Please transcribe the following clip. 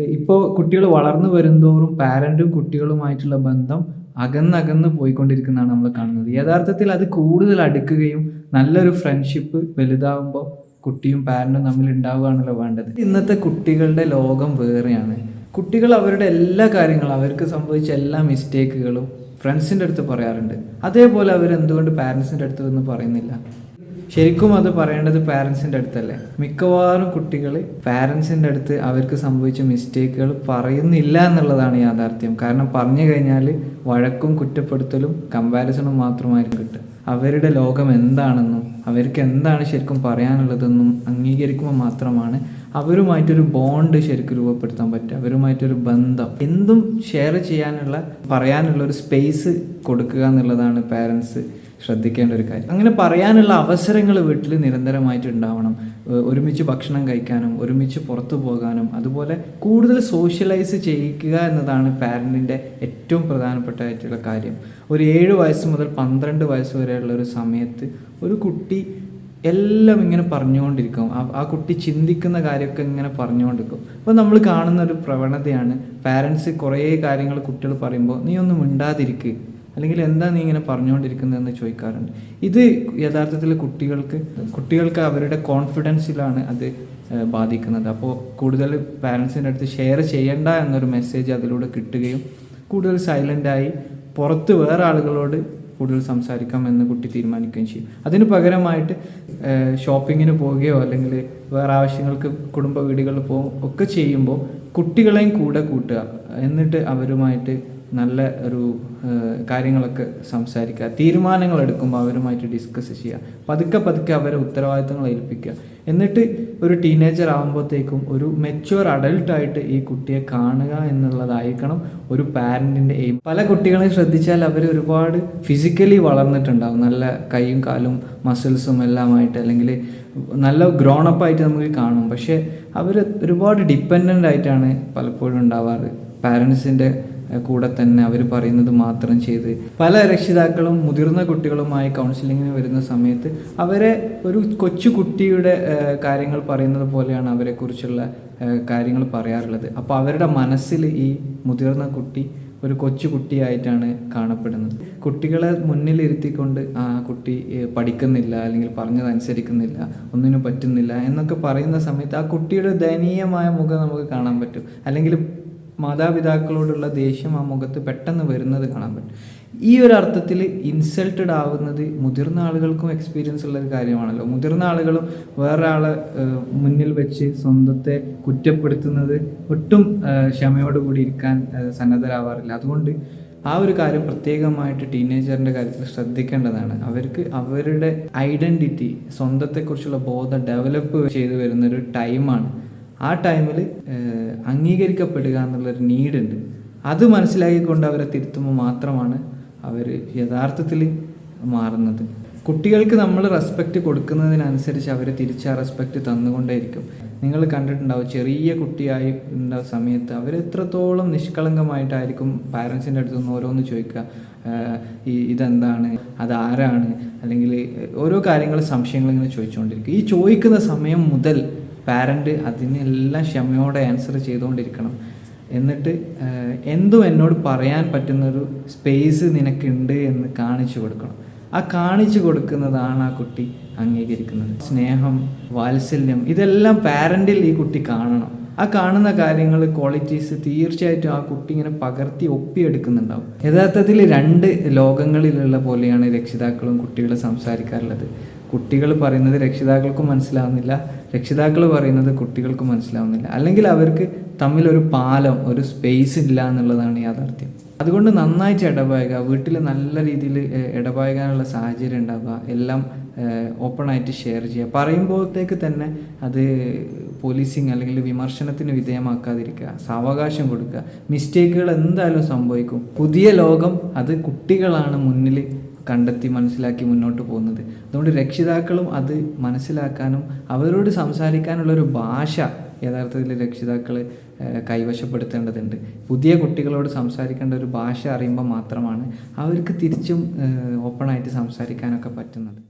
ഇപ്പോൾ കുട്ടികൾ വളർന്നു വരുന്തോറും പാരന്റും കുട്ടികളുമായിട്ടുള്ള ബന്ധം അകന്നകന്ന് പോയിക്കൊണ്ടിരിക്കുന്നതാണ് നമ്മൾ കാണുന്നത്. യഥാർത്ഥത്തിൽ അത് കൂടുതൽ അടുക്കുകയും നല്ലൊരു ഫ്രണ്ട്ഷിപ്പ് വലുതാവുമ്പോൾ കുട്ടിയും പാരന്റും തമ്മിൽ ഉണ്ടാവുകയാണല്ലോ വേണ്ടത്. ഇന്നത്തെ കുട്ടികളുടെ ലോകം വേറെയാണ്. കുട്ടികൾ അവരുടെ എല്ലാ കാര്യങ്ങളും അവർക്ക് സംഭവിച്ച എല്ലാ മിസ്റ്റേക്കുകളും ഫ്രണ്ട്സിന്റെ അടുത്ത് പറയാറുണ്ട്. അതേപോലെ അവർ എന്തുകൊണ്ട് പാരൻസിന്റെ അടുത്ത് ഒന്നും പറയുന്നില്ല? ശരിക്കും അത് പറയേണ്ടത് പാരൻസിന്റെ അടുത്തല്ലേ? മിക്കവാറും കുട്ടികൾ പാരൻസിന്റെ അടുത്ത് അവർക്ക് സംഭവിച്ച മിസ്റ്റേക്കുകൾ പറയുന്നില്ല എന്നുള്ളതാണ് യാഥാർത്ഥ്യം. കാരണം പറഞ്ഞു കഴിഞ്ഞാൽ വഴക്കും കുറ്റപ്പെടുത്തലും കമ്പാരിസണും മാത്രമായിരിക്കും കിട്ടുക. അവരുടെ ലോകം എന്താണെന്നും അവർക്ക് എന്താണ് ശരിക്കും പറയാനുള്ളതെന്നും അംഗീകരിക്കുമ്പോൾ മാത്രമാണ് അവരുമായിട്ടൊരു ബോണ്ട് ശരിക്കും രൂപപ്പെടുത്താൻ പറ്റുക. അവരുമായിട്ടൊരു ബന്ധം. എന്തും ഷെയർ ചെയ്യാനുള്ള പറയാനുള്ള ഒരു സ്പേസ് കൊടുക്കുക എന്നുള്ളതാണ് പാരൻസ് ശ്രദ്ധിക്കേണ്ട ഒരു കാര്യം. അങ്ങനെ പറയാനുള്ള അവസരങ്ങൾ വീട്ടിൽ നിരന്തരമായിട്ട് ഉണ്ടാവണം. ഒരുമിച്ച് ഭക്ഷണം കഴിക്കാനും ഒരുമിച്ച് പുറത്തു പോകാനും അതുപോലെ കൂടുതൽ സോഷ്യലൈസ് ചെയ്യിക്കുക എന്നതാണ് പാരന്റിന്റെ ഏറ്റവും പ്രധാനപ്പെട്ടായിട്ടുള്ള കാര്യം. ഒരു ഏഴ് വയസ്സ് മുതൽ പന്ത്രണ്ട് വയസ്സ് വരെയുള്ള ഒരു സമയത്ത് ഒരു കുട്ടി എല്ലാം ഇങ്ങനെ പറഞ്ഞുകൊണ്ടിരിക്കും. ആ കുട്ടി ചിന്തിക്കുന്ന കാര്യമൊക്കെ ഇങ്ങനെ പറഞ്ഞുകൊണ്ടിരിക്കും. അപ്പോൾ നമ്മൾ കാണുന്ന ഒരു പ്രവണതയാണ് പാരൻസ് കുറേ കാര്യങ്ങൾ കുട്ടികൾ പറയുമ്പോൾ നീ ഒന്നും മിണ്ടാതിരിക്കുക അല്ലെങ്കിൽ എന്താ നീ ഇങ്ങനെ പറഞ്ഞുകൊണ്ടിരിക്കുന്നതെന്ന് ചോദിക്കാറുണ്ട്. ഇത് യഥാർത്ഥത്തിൽ കുട്ടികൾക്ക് കുട്ടികൾക്ക് അവരുടെ കോൺഫിഡൻസിലാണ് അത് ബാധിക്കുന്നത്. അപ്പോൾ കൂടുതൽ പാരൻസിന്റെ അടുത്ത് ഷെയർ ചെയ്യേണ്ട എന്നൊരു മെസ്സേജ് അതിലൂടെ കിട്ടുകയും കൂടുതൽ സൈലന്റായി പുറത്ത് വേറെ ആളുകളോട് കൂടുതൽ സംസാരിക്കാം എന്ന് കുട്ടി തീരുമാനിക്കുകയും ചെയ്യും. അതിന് പകരമായിട്ട് ഷോപ്പിങ്ങിന് പോവുകയോ അല്ലെങ്കിൽ വേറെ ആവശ്യങ്ങൾക്ക് കുടുംബ വീടുകളിൽ പോകും ഒക്കെ ചെയ്യുമ്പോൾ കുട്ടികളെയും കൂടെ കൂട്ടുക. എന്നിട്ട് അവരുമായിട്ട് നല്ല ഒരു കാര്യങ്ങളൊക്കെ സംസാരിക്കുക. തീരുമാനങ്ങൾ എടുക്കുമ്പോൾ അവരുമായിട്ട് ഡിസ്കസ് ചെയ്യുക. പതുക്കെ പതുക്കെ അവരെ ഉത്തരവാദിത്തങ്ങൾ ഏൽപ്പിക്കുക. എന്നിട്ട് ഒരു ടീനേജർ ആകുമ്പോഴത്തേക്കും ഒരു മെച്യൂർ അഡൽട്ടായിട്ട് ഈ കുട്ടിയെ കാണുക എന്നുള്ളതായിരിക്കണം ഒരു പാരന്റിന്റെ എയിം പല കുട്ടികളെയും ശ്രദ്ധിച്ചാൽ അവർ ഒരുപാട് ഫിസിക്കലി വളർന്നിട്ടുണ്ടാവും. നല്ല കൈയും കാലും മസിൽസും എല്ലാമായിട്ട് അല്ലെങ്കിൽ നല്ല ഗ്രോണപ്പ് ആയിട്ട് നമുക്ക് കാണും. പക്ഷേ അവർ ഒരുപാട് ഡിപ്പെൻഡന്റ് ആയിട്ടാണ് പലപ്പോഴും ഉണ്ടാവാറ്. പാരൻസിന്റെ കൂടെ തന്നെ അവർ പറയുന്നത് മാത്രം ചെയ്ത് പല രക്ഷിതാക്കളും മുതിർന്ന കുട്ടികളുമായി കൗൺസിലിങ്ങിന് വരുന്ന സമയത്ത് അവരെ ഒരു കൊച്ചു കുട്ടിയുടെ കാര്യങ്ങൾ പറയുന്നത് പോലെയാണ് അവരെക്കുറിച്ചുള്ള കുറിച്ചുള്ള കാര്യങ്ങൾ പറയാറുള്ളത്. അപ്പോൾ അവരുടെ മനസ്സിൽ ഈ മുതിർന്ന കുട്ടി ഒരു കൊച്ചു കുട്ടിയായിട്ടാണ് കാണപ്പെടുന്നത്. കുട്ടികളെ മുന്നിലിരുത്തിക്കൊണ്ട് ആ കുട്ടി പഠിക്കുന്നില്ല അല്ലെങ്കിൽ പറഞ്ഞത് അനുസരിക്കുന്നില്ല ഒന്നിനും പറ്റുന്നില്ല എന്നൊക്കെ പറയുന്ന സമയത്ത് ആ കുട്ടിയുടെ ദയനീയമായ മുഖം നമുക്ക് കാണാൻ പറ്റും. അല്ലെങ്കിൽ മാതാപിതാക്കളോടുള്ള ദേഷ്യം ആ മുഖത്ത് പെട്ടെന്ന് വരുന്നത് കാണാൻ പറ്റും. ഈ ഒരു അർത്ഥത്തിൽ ഇൻസൾട്ടഡ് ആവുന്നത് മുതിർന്ന ആളുകൾക്കും എക്സ്പീരിയൻസ് ഉള്ള ഒരു കാര്യമാണല്ലോ. മുതിർന്ന ആളുകളും വേറൊരാളെ മുന്നിൽ വെച്ച് സ്വന്തത്തെ കുറ്റപ്പെടുത്തുന്നത് ഒട്ടും ക്ഷമയോടുകൂടി ഇരിക്കാൻ സന്നദ്ധരാവാറില്ല. അതുകൊണ്ട് ആ ഒരു കാര്യം പ്രത്യേകമായിട്ട് ടീനേജറിന്റെ കാര്യത്തിൽ ശ്രദ്ധിക്കേണ്ടതാണ്. അവർക്ക് അവരുടെ ഐഡന്റിറ്റി സ്വന്തത്തെക്കുറിച്ചുള്ള ബോധം ഡെവലപ്പ് ചെയ്തു വരുന്നൊരു ടൈമാണ് ആ ടൈമിൽ അംഗീകരിക്കപ്പെടുക എന്നുള്ളൊരു നീഡുണ്ട്. അത് മനസ്സിലാക്കിക്കൊണ്ട് അവരെ തിരുത്തുമ്പോൾ മാത്രമാണ് അവർ യഥാർത്ഥത്തിൽ മാറുന്നത്. കുട്ടികൾക്ക് നമ്മൾ റെസ്പെക്റ്റ് കൊടുക്കുന്നതിനനുസരിച്ച് അവർ തിരിച്ച് ആ റെസ്പെക്റ്റ് തന്നുകൊണ്ടേയിരിക്കും. നിങ്ങൾ കണ്ടിട്ടുണ്ടാവും ചെറിയ കുട്ടിയായി ഉണ്ടാ സമയത്ത് അവർ എത്രത്തോളം നിഷ്കളങ്കമായിട്ടായിരിക്കും പാരൻസിന്റെ അടുത്ത് നിന്ന് ഓരോന്ന് ചോദിക്കുക. ഈ ഇതെന്താണ്? അതാരാണ് അല്ലെങ്കിൽ ഓരോ കാര്യങ്ങൾ സംശയങ്ങൾ ഇങ്ങനെ ചോദിച്ചുകൊണ്ടിരിക്കും. ഈ ചോദിക്കുന്ന സമയം മുതൽ പാരന്റ് അതിനെല്ലാം ക്ഷമയോടെ ആൻസർ ചെയ്തുകൊണ്ടിരിക്കണം. എന്നിട്ട് എന്തും എന്നോട് പറയാൻ പറ്റുന്നൊരു സ്പേസ് നിനക്കുണ്ട് എന്ന് കാണിച്ചു കൊടുക്കണം. ആ കാണിച്ചു കൊടുക്കുന്നതാണ് ആ കുട്ടി അംഗീകരിക്കുന്നത്. സ്നേഹം വാത്സല്യം ഇതെല്ലാം പാരന്റിൽ ഈ കുട്ടി കാണണം. ആ കാണുന്ന കാര്യങ്ങൾ ക്വാളിറ്റീസ് തീർച്ചയായിട്ടും ആ കുട്ടി ഇങ്ങനെ പകർത്തി ഒപ്പിയെടുക്കുന്നുണ്ടാവും. യഥാർത്ഥത്തിൽ രണ്ട് ലോകങ്ങളിലുള്ള പോലെയാണ് രക്ഷിതാക്കളും കുട്ടികളും സംസാരിക്കാറുള്ളത്. കുട്ടികൾ പറയുന്നത് രക്ഷിതാക്കൾക്കും മനസ്സിലാവുന്നില്ല രക്ഷിതാക്കൾ പറയുന്നത് കുട്ടികൾക്കും മനസ്സിലാവുന്നില്ല. അല്ലെങ്കിൽ അവർക്ക് തമ്മിലൊരു പാലം ഒരു സ്പേസ് ഇല്ല എന്നുള്ളതാണ് യാഥാർത്ഥ്യം. അതുകൊണ്ട് നന്നായിട്ട് ഇടപഴകുക വീട്ടിൽ നല്ല രീതിയിൽ ഇടപഴകാനുള്ള സാഹചര്യം ഉണ്ടാവുക എല്ലാം ഓപ്പണായിട്ട് ഷെയർ ചെയ്യുക. പറയുമ്പോഴത്തേക്ക് തന്നെ അത് പോലീസിങ് അല്ലെങ്കിൽ വിമർശനത്തിന് വിധേയമാക്കാതിരിക്കുക. സാവകാശം കൊടുക്കുക. മിസ്റ്റേക്കുകൾ എന്തായാലും സംഭവിക്കും. പുതിയ ലോകം അത് കുട്ടികളാണ് മുന്നിൽ കണ്ടെത്തി മനസ്സിലാക്കി മുന്നോട്ട് പോകുന്നത്. അതുകൊണ്ട് രക്ഷിതാക്കളും അത് മനസ്സിലാക്കാനും അവരോട് സംസാരിക്കാനുള്ളൊരു ഭാഷ യഥാർത്ഥത്തിൽ രക്ഷിതാക്കൾ കൈവശപ്പെടുത്തേണ്ടതുണ്ട്. പുതിയ കുട്ടികളോട് സംസാരിക്കേണ്ട ഒരു ഭാഷ അറിയുമ്പോൾ മാത്രമാണ് അവർക്ക് തിരിച്ചും ഓപ്പണായിട്ട് സംസാരിക്കാനൊക്കെ പറ്റുന്നത്.